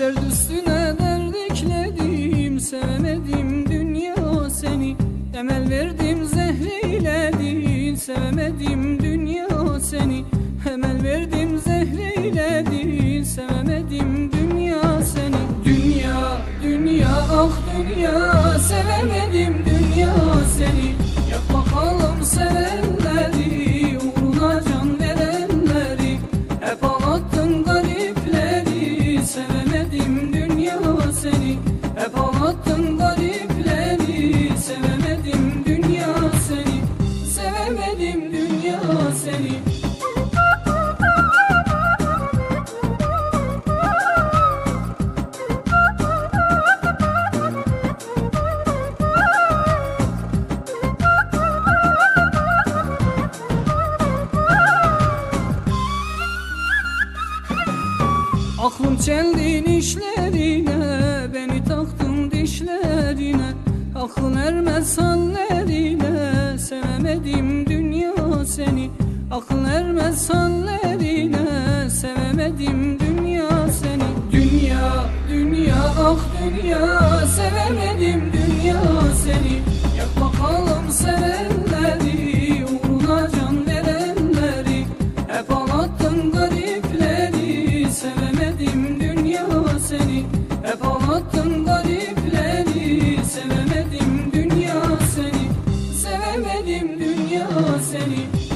Derd üstüne derd ekledim. Sevemedim dünya seni. Emel verdim zehreyledin Sevemedim dünya seni. Emel verdim zehreyledin Sevemedim dünya seni. Dünya, dünya, ah dünya. Sevemedim dünya seni. Yapma kalım seven Sevemedim dünya seni. Aklım çeldin işlerine Beni taktın dişlerine. Aklın ermez hallerine Sevemedim dünya seni. Aklın ermez hallerine Sevemedim dünya seni. Dünya, dünya, ah dünya Sevemedim dünya seni. Yak bakalım sevenleri dünya seni